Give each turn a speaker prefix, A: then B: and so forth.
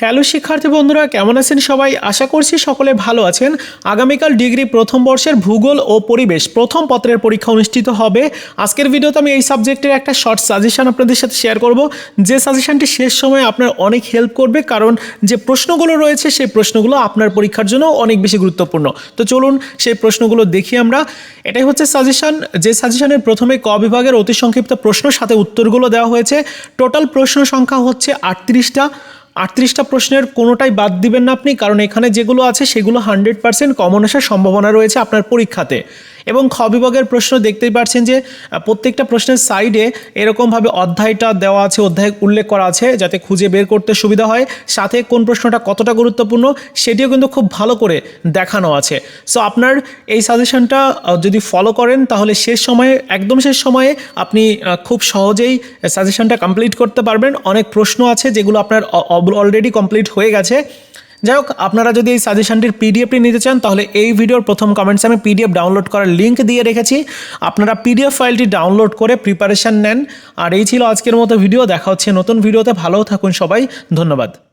A: Hello শিক্ষার্থী বন্ধুরা, কেমন আছেন সবাই? আশা করছি সকলে ভালো আছেন। আগামীকাল ডিগ্রি প্রথম বর্ষের ভূগোল ও পরিবেশ প্রথম পত্রের পরীক্ষা অনুষ্ঠিত হবে। আজকের ভিডিওতে আমি এই সাবজেক্টের একটা শর্ট সাজেশান আপনাদের সাথে শেয়ার করব। যে সাজেশানটি শেষ সময়ে আপনার অনেক হেল্প করবে, কারণ যে প্রশ্নগুলো রয়েছে, সেই প্রশ্নগুলো আপনার পরীক্ষার জন্য অনেক বেশি গুরুত্বপূর্ণ। তো চলুন সেই প্রশ্নগুলো দেখি আমরা। এটাই হচ্ছে সাজেশান। যে সাজেশানের প্রথমে ক বিভাগের অতি সংক্ষিপ্ত প্রশ্ন, সাথে উত্তরগুলো দেওয়া হয়েছে। টোটাল প্রশ্ন সংখ্যা হচ্ছে আটত্রিশটা। আটত্রিশটা প্রশ্নের কোনোটাই বাদ দিবেন না আপনি, কারণ এখানে যেগুলো আছে সেগুলো হান্ড্রেড পার্সেন্ট কমন আসার সম্ভাবনা রয়েছে আপনার পরীক্ষাতে। এবং খ বিভাগের প্রশ্ন দেখতেই পাচ্ছেন যে প্রত্যেকটা প্রশ্নের সাইডে এরকমভাবে অধ্যায়টা দেওয়া আছে, অধ্যায় উল্লেখ করা আছে, যাতে খুঁজে বের করতে সুবিধা হয়। সাথে কোন প্রশ্নটা কতটা গুরুত্বপূর্ণ সেটিও কিন্তু খুব ভালো করে দেখানো আছে। সো আপনার এই সাজেশনটা যদি ফলো করেন, তাহলে শেষ সময়ে, একদম শেষ সময়ে আপনি খুব সহজেই সাজেশনটা কমপ্লিট করতে পারবেন। অনেক প্রশ্ন আছে যেগুলো আপনার অলরেডি কমপ্লিট হয়ে গেছে। যাই হোক আপনারা যদি এই সাজেশনটির পিডিএফটি নিতে চান, তাহলে এই ভিডিওর প্রথম কমেন্টসে আমি পিডিএফ ডাউনলোড করার লিঙ্ক দিয়ে রেখেছি। আপনারা পিডিএফ ফাইলটি ডাউনলোড করে প্রিপারেশান নেন। আর এই ছিল আজকের মতো ভিডিও। দেখা হচ্ছে নতুন ভিডিওতে। ভালো থাকুন সবাই। ধন্যবাদ।